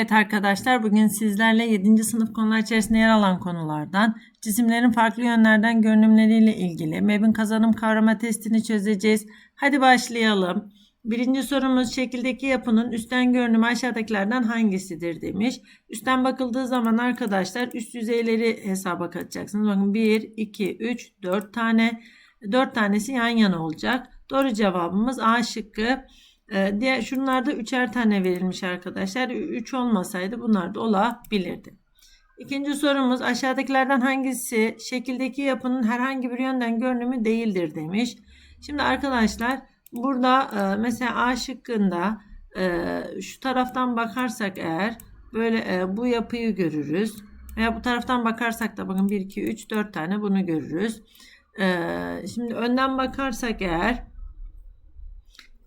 Evet arkadaşlar bugün sizlerle 7. sınıf konular içerisinde yer alan konulardan cisimlerin farklı yönlerden görünümleriyle ilgili MEB'in kazanım kavrama testini çözeceğiz. Hadi başlayalım. Birinci sorumuz şekildeki yapının üstten görünümü aşağıdakilerden hangisidir demiş. Üstten bakıldığı zaman arkadaşlar üst yüzeyleri hesaba katacaksınız. Bakın 1, 2, 3, 4 tane. 4 tanesi yan yana olacak. Doğru cevabımız A şıkkı. Ee, diğer şunlarda üçer tane verilmiş arkadaşlar. 3 olmasaydı bunlar da olabilirdi. İkinci sorumuz aşağıdakilerden hangisi şekildeki yapının herhangi bir yönden görünümü değildir demiş. Şimdi arkadaşlar burada e, mesela A şıkkında e, şu taraftan bakarsak eğer böyle e, bu yapıyı görürüz. Veya bu taraftan bakarsak da bakın 1, 2, 3, 4 tane bunu görürüz. Şimdi önden bakarsak eğer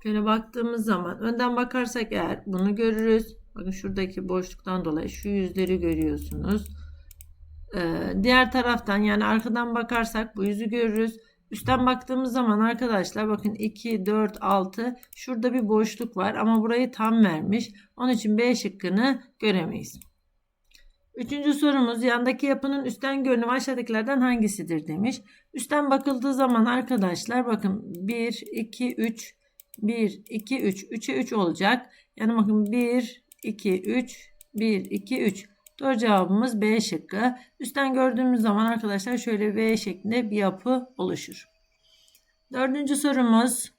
Şöyle baktığımız zaman önden bakarsak eğer bunu görürüz. Bakın şuradaki boşluktan dolayı şu yüzleri görüyorsunuz. Ee, diğer taraftan yani arkadan bakarsak bu yüzü görürüz. Üstten baktığımız zaman arkadaşlar bakın 2, 4, 6 şurada bir boşluk var ama burayı tam vermiş. Onun için B şıkkını göremeyiz. Üçüncü sorumuz yandaki yapının üstten görünümü aşağıdakilerden hangisidir demiş. Üstten bakıldığı zaman arkadaşlar bakın 1, 2, 3, 1, 2, 3. 3'e 3 olacak. Yani bakın 1, 2, 3, 1, 2, 3. Doğru cevabımız B şıkkı. Üstten gördüğümüz zaman arkadaşlar şöyle V şeklinde bir yapı oluşur. Dördüncü sorumuz.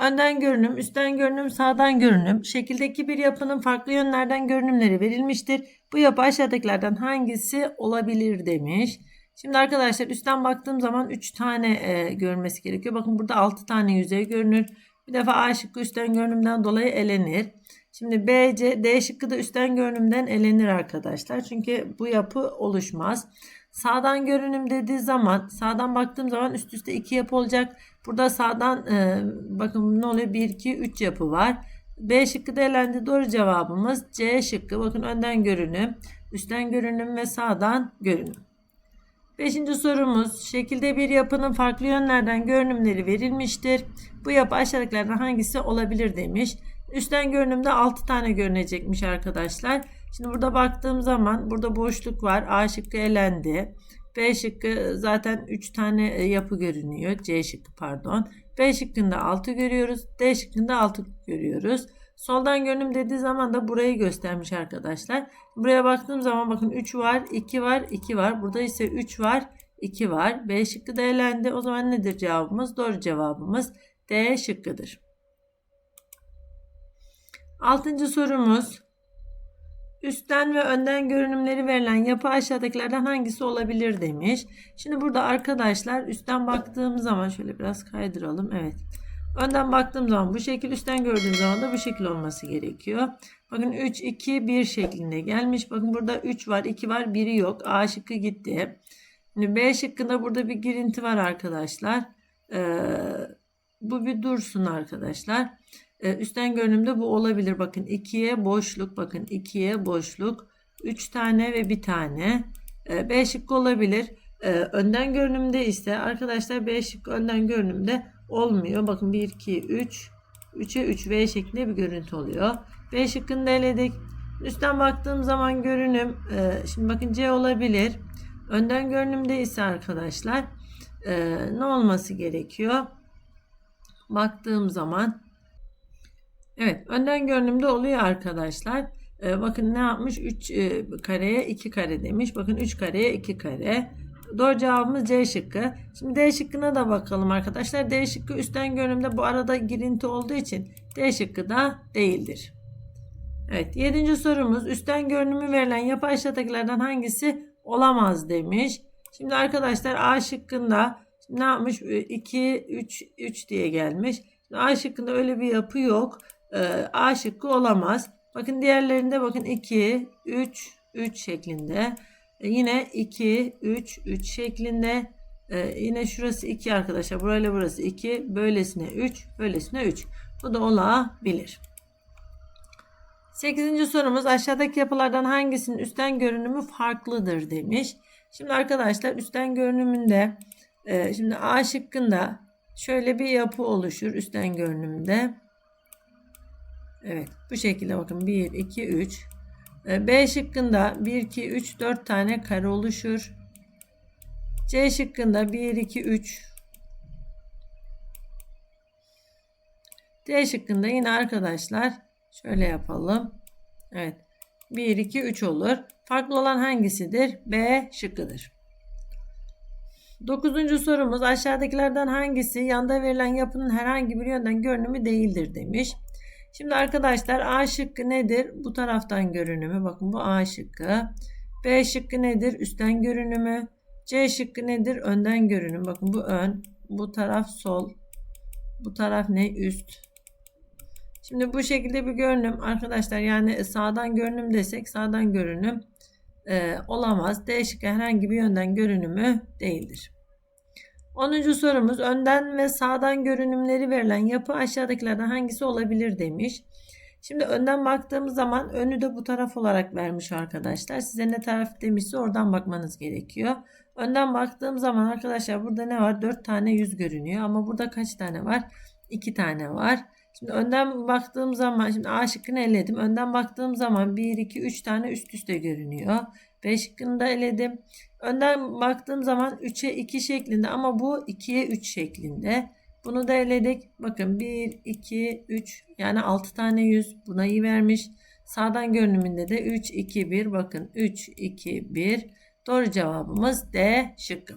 Önden görünüm, üstten görünüm, sağdan görünüm. Şekildeki bir yapının farklı yönlerden görünümleri verilmiştir. Bu yapı aşağıdakilerden hangisi olabilir demiş. Şimdi arkadaşlar üstten baktığım zaman 3 tane e, görmesi gerekiyor. Bakın burada 6 tane yüzey görünür. Bir defa A şıkkı üstten görünümden dolayı elenir. Şimdi B, C, D şıkkı da üstten görünümden elenir arkadaşlar. Çünkü bu yapı oluşmaz. Sağdan görünüm dediği zaman sağdan baktığım zaman üst üste iki yapı olacak. Burada sağdan e, bakın ne oluyor? 1, 2, 3 yapı var. B şıkkı da elendi. Doğru cevabımız C şıkkı. Bakın önden görünüm, üstten görünüm ve sağdan görünüm. Beşinci sorumuz şekilde bir yapının farklı yönlerden görünümleri verilmiştir. Bu yapı aşağıdakilerden hangisi olabilir demiş. Üstten görünümde 6 tane görünecekmiş arkadaşlar. Şimdi burada baktığım zaman burada boşluk var. A şıkkı elendi. B şıkkı zaten 3 tane e, yapı görünüyor. C şıkkı pardon. B şıkkında 6 görüyoruz. D şıkkında 6 görüyoruz. Soldan görünüm dediği zaman da burayı göstermiş arkadaşlar. Buraya baktığım zaman bakın 3 var, 2 var, 2 var. Burada ise 3 var, 2 var. B şıkkı da elendi. O zaman nedir cevabımız? Doğru cevabımız D şıkkıdır. Altıncı sorumuz. Üstten ve önden görünümleri verilen yapı aşağıdakilerden hangisi olabilir demiş. Şimdi burada arkadaşlar üstten baktığım zaman şöyle biraz kaydıralım. Evet. Önden baktığım zaman bu şekil, üstten gördüğüm zaman da bu şekil olması gerekiyor. Bakın 3, 2, 1 şeklinde gelmiş. Bakın burada 3 var, 2 var, 1'i yok. A şıkkı gitti. Şimdi B şıkkında burada bir girinti var arkadaşlar. Ee, bu bir dursun arkadaşlar. Ee, üstten görünümde bu olabilir. Bakın 2'ye boşluk. Bakın 2'ye boşluk. 3 tane ve 1 tane. Ee, B şıkkı olabilir. Ee, önden görünümde ise arkadaşlar B şıkkı önden görünümde olmuyor. Bakın 1, 2, 3. 3'e 3 V şeklinde bir görüntü oluyor. B şıkkını da eledik. Üstten baktığım zaman görünüm. E, şimdi bakın C olabilir. Önden görünümde ise arkadaşlar e, ne olması gerekiyor? Baktığım zaman evet önden görünümde oluyor arkadaşlar. E, bakın ne yapmış? 3 e, kareye 2 kare demiş. Bakın 3 kareye 2 kare. Doğru cevabımız C şıkkı. Şimdi D şıkkına da bakalım arkadaşlar. D şıkkı üstten görünümde bu arada girinti olduğu için D şıkkı da değildir. Evet yedinci sorumuz üstten görünümü verilen yapı aşağıdakilerden hangisi olamaz demiş. Şimdi arkadaşlar A şıkkında ne yapmış? 2, 3, 3 diye gelmiş. A şıkkında öyle bir yapı yok. Ee, A şıkkı olamaz. Bakın diğerlerinde bakın 2, 3, 3 şeklinde. E, yine 2, 3, 3 şeklinde. E, yine şurası 2 arkadaşlar. Burayla burası 2. Böylesine 3. Böylesine 3. Bu da olabilir. 8. sorumuz aşağıdaki yapılardan hangisinin üstten görünümü farklıdır demiş. Şimdi arkadaşlar üstten görünümünde e, şimdi A şıkkında şöyle bir yapı oluşur üstten görünümde. Evet bu şekilde bakın 1, 2, 3. Ee, B şıkkında 1, 2, 3, 4 tane kare oluşur. C şıkkında 1, 2, 3. D şıkkında yine arkadaşlar şöyle yapalım. Evet 1, 2, 3 olur. Farklı olan hangisidir? B şıkkıdır. Dokuzuncu sorumuz aşağıdakilerden hangisi yanda verilen yapının herhangi bir yönden görünümü değildir demiş. Şimdi arkadaşlar A şıkkı nedir? Bu taraftan görünümü. Bakın bu A şıkkı. B şıkkı nedir? Üstten görünümü. C şıkkı nedir? Önden görünüm. Bakın bu ön. Bu taraf sol. Bu taraf ne? Üst. Şimdi bu şekilde bir görünüm arkadaşlar yani sağdan görünüm desek sağdan görünüm e, olamaz. D şıkkı herhangi bir yönden görünümü değildir. 10. sorumuz önden ve sağdan görünümleri verilen yapı aşağıdakilerden hangisi olabilir demiş. Şimdi önden baktığımız zaman önü de bu taraf olarak vermiş arkadaşlar. Size ne taraf demişse oradan bakmanız gerekiyor. Önden baktığım zaman arkadaşlar burada ne var? 4 tane yüz görünüyor ama burada kaç tane var? 2 tane var. Şimdi önden baktığım zaman şimdi A şıkkını eledim. Önden baktığım zaman 1, 2, 3 tane üst üste görünüyor. B şıkkını da eledim. Önden baktığım zaman 3'e 2 şeklinde ama bu 2'ye 3 şeklinde. Bunu da eledik. Bakın 1, 2, 3 yani 6 tane yüz buna iyi vermiş. Sağdan görünümünde de 3, 2, 1 bakın 3, 2, 1. Doğru cevabımız D şıkkı.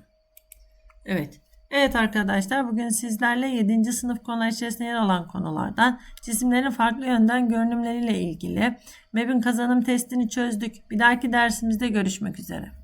Evet. Evet arkadaşlar bugün sizlerle 7. sınıf konular içerisinde yer alan konulardan cisimlerin farklı yönden görünümleriyle ilgili MEB'in kazanım testini çözdük. Bir dahaki dersimizde görüşmek üzere.